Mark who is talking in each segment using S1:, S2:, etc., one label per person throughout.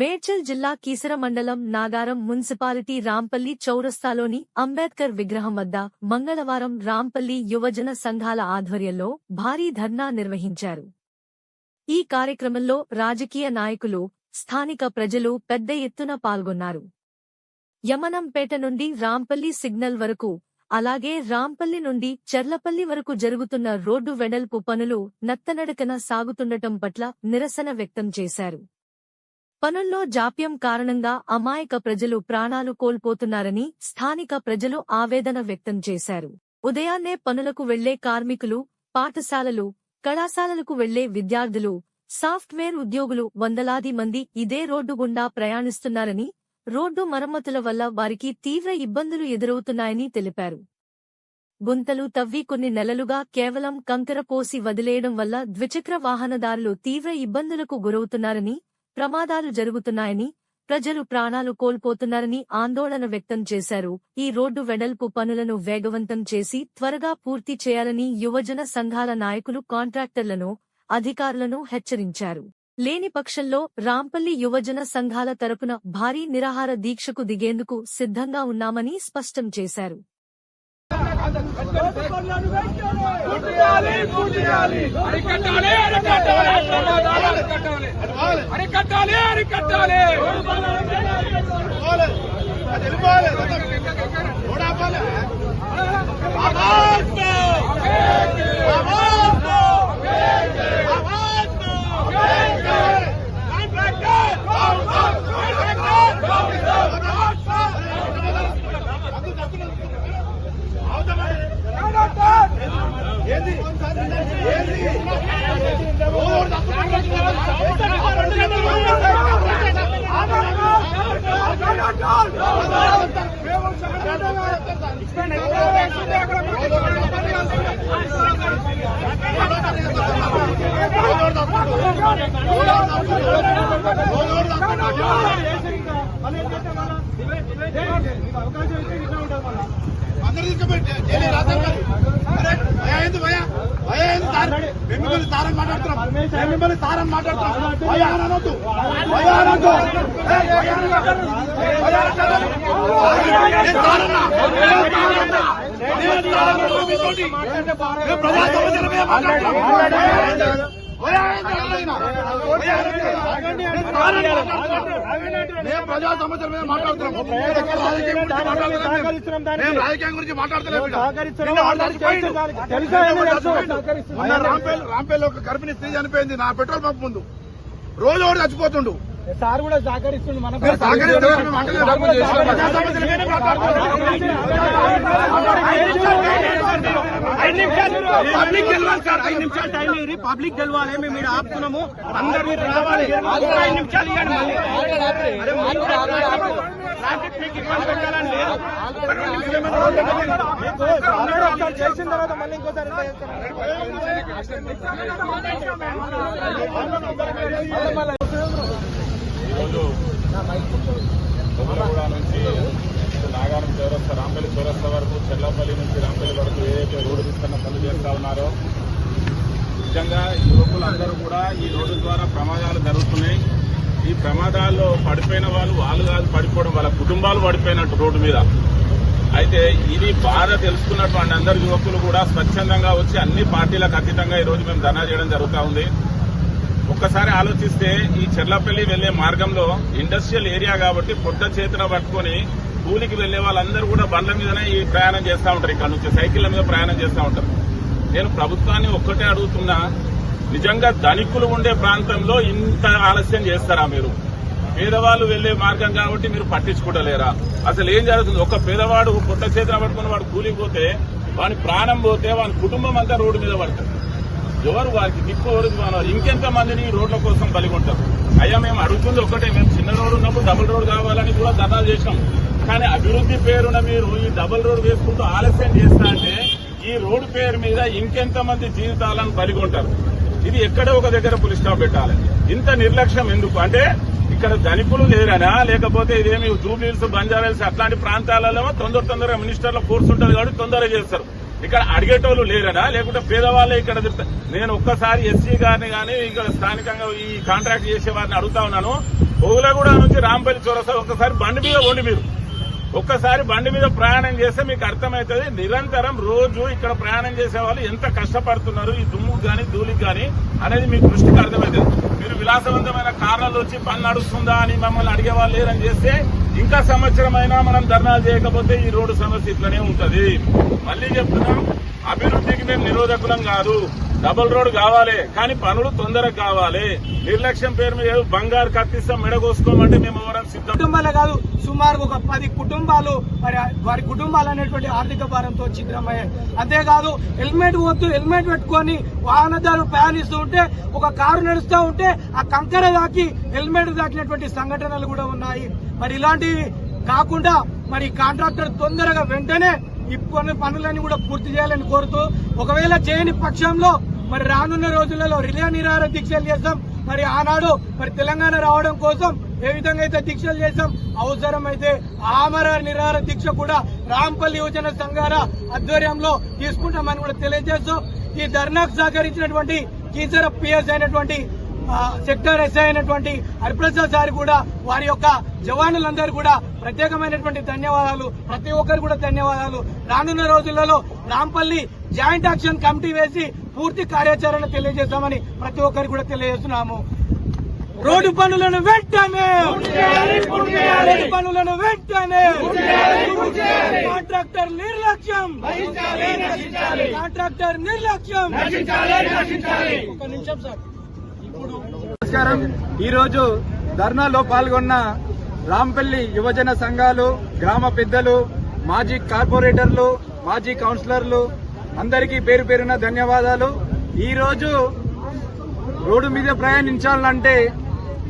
S1: మేడ్చల్ జిల్లా కీసర మండలం నాగారం మున్సిపాలిటీ రాంపల్లి చౌరస్తాలోని అంబేద్కర్ విగ్రహం వద్ద మంగళవారం రాంపల్లి యువజన సంఘాల ఆధ్వర్యంలో భారీ ధర్నా నిర్వహించారు. ఈ కార్యక్రమంలో రాజకీయ నాయకులు స్థానిక ప్రజలు పెద్ద ఎత్తున పాల్గొన్నారు. యమనంపేట నుండి రాంపల్లి సిగ్నల్ వరకు అలాగే రాంపల్లి నుండి చెర్లపల్లి వరకు జరుగుతున్న రోడ్డు వెడల్పు పనులు నత్తనడకన సాగుతుండటం పట్ల నిరసన వ్యక్తం చేశారు. పనుల్లో జాప్యం కారణంగా అమాయక ప్రజలు ప్రాణాలు కోల్పోతున్నారని స్థానిక ప్రజలు ఆవేదన వ్యక్తం చేశారు. ఉదయాన్నే పనులకు వెళ్ళే కార్మికులు పాఠశాలలు కళాశాలలకు వెళ్ళే విద్యార్థులు సాఫ్ట్వేర్ ఉద్యోగులు వందలాది మంది ఇదే రోడ్డు గుండా ప్రయాణిస్తున్నారని రోడ్డు మరమ్మతుల వల్ల వారికి తీవ్ర ఇబ్బందులు ఎదురవుతున్నాయని తెలిపారు. గుంతలు తవ్వి కొన్ని నెలలుగా కేవలం కంకర పోసి వదిలేయడం వల్ల ద్విచక్ర వాహనదారులు తీవ్ర ఇబ్బందులకు గురవుతున్నారని ప్రమాదాలు జరుగుతున్నాయని ప్రజలు ప్రాణాలు కోల్పోతున్నారని ఆందోళన వ్యక్తం చేశారు. ఈ రోడ్డు వెడల్పు పనులను వేగవంతం చేసి త్వరగా పూర్తి చేయాలని యువజన సంఘాల నాయకులు కాంట్రాక్టర్లను అధికారులను హెచ్చరించారు. లేని పక్షంలో రాంపల్లి యువజన సంఘాల తరపున భారీ నిరాహార దీక్షకు దిగేందుకు సిద్ధంగా ఉన్నామని స్పష్టం చేశారు.
S2: పూర్తియాలి పూర్తియాలి అరికట్టాలి అరికట్టాలి ప్రమాదాలు అరికట్టాలి. అరికట్టాలి అరికట్టాలి. ఆవాజ్ దో! ఆవాజ్ దో! ఆవాజ్ దో! కాంట్రాక్టర్! కాంట్రాక్టర్!
S3: అందరూ తీసుకుపోయి జైలు రాశారు కదా. అరే, భయ ఏంది భయ? భయ ఏంది సార్? మేము మిమ్మల్ని సార్ మాట్లాడుతున్నాం. మిమ్మల్ని తారని మాట్లాడుతున్నాం. అనొద్దు. అనొద్దు. మేము ప్రజా సమస్యల మీద మాట్లాడుతున్నాం మేము ఎక్కడ రాజకీయం గురించి రాంపేల్ రాంపేల్ ఒక గర్భిణీ స్త్రీ చనిపోయింది నా పెట్రోల్ పంప్ ముందు రోజు ఒకటి చచ్చిపోతుండు
S2: సార్ కూడా సహకరిస్తుండు మనం
S3: మీద
S2: పబ్లిక్ గెలవాలి సార్. ఐదు నిమిషాలు టైం ఇది పబ్లిక్ గెలవాలి. మేము ఇక్కడ ఆపుతున్నాము. అందరు మీరు రావాలి. ఐదు నిమిషాలు ఇవ్వండి మళ్ళీ. నిమిషాలు చేసిన తర్వాత మళ్ళీ ఇంకోసారి
S4: నుంచి నాగారం చౌరస్తా రాంపల్లి చౌరస్తా వరకు చెల్లపల్లి నుంచి రాంపల్లి వరకు తీసుకున్న ఉన్నారో. నిజంగా యువకులందరూ కూడా ఈ రోడ్డు ద్వారా ప్రమాదాలు జరుగుతున్నాయి. ఈ ప్రమాదాల్లో పడిపోయిన వాళ్ళు వాళ్ళు కాదు పడిపోవడం వాళ్ళ కుటుంబాలు పడిపోయినట్టు రోడ్డు మీద. అయితే ఇది బాధ తెలుసుకున్నటువంటి అందరు యువకులు కూడా స్వచ్ఛందంగా వచ్చి అన్ని పార్టీలకు అతీతంగా ఈ రోజు మేము ధర్నా చేయడం జరుగుతూ ఉంది. ఒక్కసారి ఆలోచిస్తే ఈ చెర్లపల్లి వెళ్ళే మార్గంలో ఇండస్ట్రియల్ ఏరియా కాబట్టి పొట్ట చేతిన పట్టుకొని కూలికి వెళ్ళే వాళ్ళందరూ కూడా బండ్ల మీదనే ఈ ప్రయాణం చేస్తూ ఉంటారు. ఇక్కడ నుంచి సైకిళ్ళ మీద ప్రయాణం చేస్తూ ఉంటారు. నేను ప్రభుత్వాన్ని ఒక్కటే అడుగుతున్నా నిజంగా ధనికులు ఉండే ప్రాంతంలో ఇంత ఆలస్యం చేస్తారా మీరు? పేదవాళ్ళు వెళ్ళే మార్గం కాబట్టి మీరు పట్టించుకుంటలేరా అసలు ఏం జరుగుతుంది? ఒక పేదవాడు పుట్ట చేతిన పట్టుకుని వాడు కూలిపోతే వాని ప్రాణం పోతే వాని కుటుంబం అంతా రోడ్డు మీద పడుతుంది. ఎవరు వారికి? దిక్కు ఎవరు ఇంకెంత మందిని రోడ్ల కోసం పలిగొంటారు అయ్యా మేము అడుగుతుంది ఒకటే మేము చిన్న రోడ్డు ఉన్నప్పుడు డబుల్ రోడ్ కావాలని కూడా ధర్నాలు చేసినాం. కానీ అభివృద్ధి పేరున మీరు ఈ డబుల్ రోడ్ వేసుకుంటూ ఆలస్యం చేస్తా అంటే ఈ రోడ్డు పేరు మీద ఇంకెంతమంది జీవితాలను బలిగొంటారు ఇది ఎక్కడో ఒక దగ్గర పులి స్టాప్ పెట్టాలి. ఇంత నిర్లక్ష్యం ఎందుకు? అంటే ఇక్కడ ధనికులు లేరనా? లేకపోతే ఇదేమి జూబ్లీల్స్ బంజారాల్స్ అట్లాంటి ప్రాంతాలలో తొందర తొందరగా మినిస్టర్ల కోర్సు ఉంటుంది కాబట్టి తొందరగా చేస్తారు. ఇక్కడ అడిగేటోళ్ళు లేరనా? లేకుంటే పేదవాళ్ళే ఇక్కడ నేను ఒక్కసారి ఎస్సీ గారిని కానీ ఇక్కడ స్థానికంగా ఈ కాంట్రాక్ట్ చేసే వారిని అడుగుతా ఉన్నాను. ఓగులగూడ నుంచి రాంపల్లి చౌరస్తా ఒక్కసారి బండి మీద వండి మీరు. ఒక్కసారి బండి మీద ప్రయాణం చేస్తే మీకు అర్థమవుతుంది నిరంతరం రోజు ఇక్కడ ప్రయాణం చేసే వాళ్ళు ఎంత కష్టపడుతున్నారు ఈ దుమ్ముకు కానీ ధూళికి కానీ అనేది మీ దృష్టికి అర్థమవుతుంది మీరు విలాసవంతమైన కారణాలు వచ్చి పని నడుస్తుందా అని మమ్మల్ని అడిగే వాళ్ళు లేరని చేస్తే ఇంకా సంవత్సరం అయినా మనం ధర్నాలు చేయకపోతే ఈ రోడ్డు సమస్య ఇట్లనే ఉంటది. మళ్ళీ చెప్తున్నాం అభివృద్ధికి మేము నిరోధకులం కాదు. డబుల్ రోడ్ కావాలి కానీ పనులు తొందరగా కావాలి. నిర్లక్ష్యం పేరు మీద బంగారు కత్తిస్తాం మెడగోసుకోమంటే మేము సిద్ధం
S5: కుటుంబాలే కాదు సుమారు ఒక పది కుటుంబాలు మరి వారి కుటుంబాలు అనేటువంటి ఆర్థిక భారంతో ఛిద్రమయ్యాయి. అంతేకాదు హెల్మెట్ వద్దు హెల్మెట్ పెట్టుకొని వాహనదారు ప్రయాణిస్తూ ఉంటే ఒక కారు నడుస్తూ ఉంటే ఆ కంకర దాకి హెల్మెట్ దాటినటువంటి సంఘటనలు కూడా ఉన్నాయి. మరి ఇలాంటి ఇలాంటివి కాకుండా మరి కాంట్రాక్టర్ తొందరగా వెంటనే ఈ పను- పనులన్నీ కూడా పూర్తి చేయాలని కోరుతూ ఒకవేళ చేయని పక్షంలో మరి రానున్న రోజులలో రిలే నిరాహార దీక్షలు చేస్తాం. మరి ఆనాడు మరి తెలంగాణ రావడం కోసం ఏ విధంగా అయితే దీక్షలు చేస్తాం? అవసరమైతే ఆమర నిరాహార దీక్ష కూడా రాంపల్లి యువజన సంఘాల ఆధ్వర్యంలో తీసుకుంటామని కూడా తెలియజేస్తూ ఈ ధర్నాకు సహకరించినటువంటి కీసర పిఎస్ అయినటువంటి సెక్టర్ ఎస్ఐ అయినటువంటి హరిప్రసాద్ సార్ కూడా వారి యొక్క జవానులందరూ కూడా ప్రత్యేకమైనటువంటి ధన్యవాదాలు. ప్రతి ఒక్కరు కూడా ధన్యవాదాలు. రానున్న రోజులలో రాంపల్లి జాయింట్ యాక్షన్ కమిటీ వేసి పూర్తి కార్యాచరణ తెలియజేస్తామని ప్రతి ఒక్కరికి కూడా తెలియజేస్తున్నాము. రోడ్డు పనులను వెంటనే! రోడ్డు పనులను వెంటనే! కాంట్రాక్టర్ నిర్లక్ష్యం! కాంట్రాక్టర్ నిర్లక్ష్యం! ఒక నిమిషం సార్.
S6: నమస్కారం. ఈరోజు ధర్నాలో పాల్గొన్న రాంపల్లి యువజన సంఘాలు గ్రామ పెద్దలు మాజీ కార్పొరేటర్లు మాజీ కౌన్సిలర్లు అందరికీ పేరు పేరున ధన్యవాదాలు. ఈరోజు రోడ్డు మీద ప్రయాణించాలంటే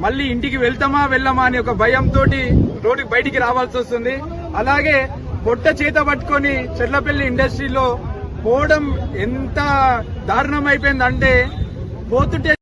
S6: మళ్ళీ ఇంటికి వెళ్తామా వెళ్ళమా అని ఒక భయంతో రోడ్డుకి బయటికి రావాల్సి వస్తుంది. అలాగే పొట్ట చేత పట్టుకొని చెర్లపల్లి ఇండస్ట్రీలో పోవడం ఎంత దారుణం అయిపోయిందంటే పోతుంటే